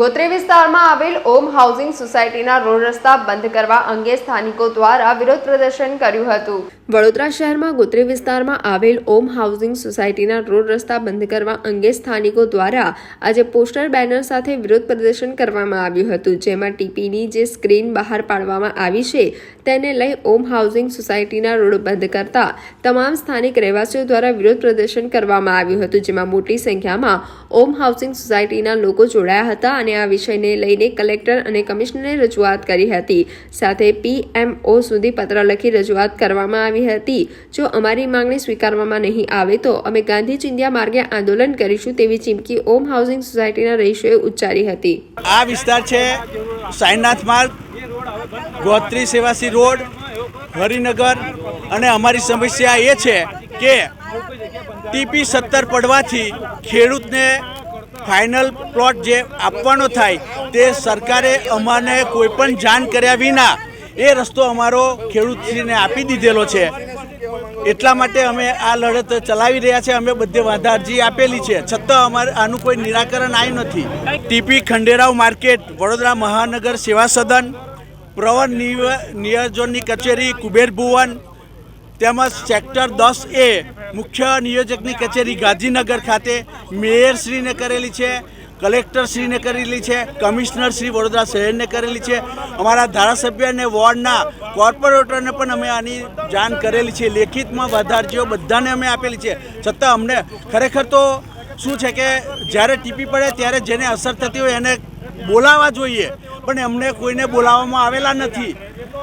ગોત્રી વિસ્તારમાં આવેલ ઓમ હાઉસિંગ સોસાયટીના રોડ રસ્તા બંધ કરવા અંગે સ્થાનિકો દ્વારા વિરોધ પ્રદર્શન કર્યું હતું. વડોદરા શહેરમાં ગોત્રી વિસ્તારમાં આવેલ ઓમ હાઉસિંગ સોસાયટીના રોડ રસ્તા બંધ કરવા અંગે સ્થાનિકો દ્વારા આજે પોસ્ટર, બેનર સાથે વિરોધ પ્રદર્શન કરવામાં આવ્યું હતું, જેમાં ટીપીની જે સ્ક્રીન બહાર પાડવામાં આવી છે, તેને લઈ ઓમ હાઉસિંગ સોસાયટીના રોડ બંધ કરતા તમામ સ્થાનિક રહેવાસીઓ દ્વારા વિરોધ પ્રદર્શન કરવામાં આવ્યું હતું, જેમાં મોટી સંખ્યામાં ઓમ હાઉસિંગ સોસાયટીના લોકો જોડાયા હતા અને આ વિષયને લઈને કલેક્ટર અને કમિશનરને રજૂઆત કરી હતી. સાથે પીએમઓ સુધી પત્ર લખી રજૂઆત કરવામાં આવી હતી. જો અમારી માંગણી સ્વીકારવામાં નહીં આવે તો અમે ગાંધી ચિંધ્યા માર્ગે આંદોલન કરીશું તેવી ચીમકી ઓમ હાઉસિંગ સોસાયટીના રહીશોએ ઉચ્ચારી હતી. આ વિસ્તાર છે સાઈનાથ માર્ગ, ગોત્રી સેવાસી રોડ, હરિનગર અને અમારી સમસ્યા એ છે કે ટીપી સત્તર પડવાથી ખેડૂતને ફાઇનલ પ્લોટ જે આપવાનો થાય તે સરકારે અમાને કોઈપણ જાણ કર્યા વિના એ રસ્તો અમારો ખેડૂતશ્રીને આપી દીધેલો છે. એટલા માટે અમે આ લડત ચલાવી રહ્યા છે. અમે બધે વાંધા અરજી આપેલી છે. છતાં અમારે આનું કોઈ નિરાકરણ આવ્યું નથી. ટીપી ખંડેરાવ માર્કેટ, વડોદરા મહાનગર સેવા સદન, પ્રવર નિયોજનની કચેરી, કુબેર ભુવન, તેમજ સેક્ટર દસ એ મુખ્ય નિયોજકની કચેરી ગાંધીનગર ખાતે મેયરશ્રીને કરેલી છે, કલેક્ટરશ્રીને કરેલી છે કમિશનર શ્રી વડોદરા શહેરને કરેલી છે. અમારા ધારાસભ્ય અને વોર્ડના કોર્પોરેટરને પણ અમે આની જાણ કરેલી છે. લેખિતમાં વધારજીઓ બધાને અમે આપેલી છે. છતાં અમને ખરેખર તો શું છે કે જ્યારે ટીપી પડે ત્યારે જેને અસર થતી હોય એને બોલાવવા જોઈએ. પણ એમને કોઈને બોલાવવામાં આવેલા નથી.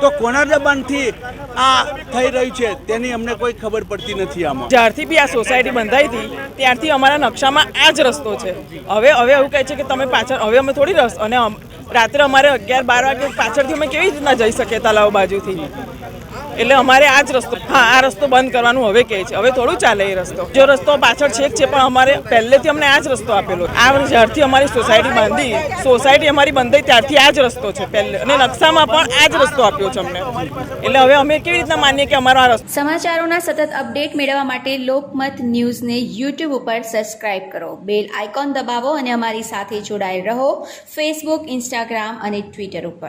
તો કોના દબાણથી આ થઈ રહ્યું છે, તેની અમને કોઈ ખબર પડતી નથી આમાં. જ્યારથી બી આ સોસાયટી બંધાઈ હતી, ત્યારથી અમારા નકશામાં આ જ રસ્તો છે. હવે હવે એવું કહે છે કે તમે પાછળ, હવે અમે થોડી રસ, અને રાત્રે અમારે અગિયાર બાર વાગે પાછળથી અમે કેવી રીતના જઈ શકીએ તલાવ બાજુથી? એટલે અમારે આ જ રસ્તો, હા, આ રસ્તો બંધ કરવાનું હવે કહે છે. હવે થોડું ચાલે એ રસ્તો. જો રસ્તો પાછળ છેક છે, પણ અમારે પહેલેથી અમને આ જ રસ્તો આપેલો આ જ્યારથી અમારી સોસાયટી બાંધી, સોસાયટી અમારી બંધાઈ, ત્યારથી આ જ રસ્તો છે પહેલે. અને નકશામાં પણ આ જ રસ્તો આપ્યો છે અમને. એટલે હવે અમે કેવી રીતના માનીએ કે અમારો આ સમાચારોના સતત અપડેટ મેળવવા માટે લોકમત ન્યૂઝને યુટ્યુબ ઉપર સબસ્ક્રાઇબ કરો. બેલ આઇકોન દબાવો અને અમારી સાથે જોડાયેલ રહો. ફેસબુક ઇન્સ્ટાગ્રામ અને ટ્વિટર ઉપર.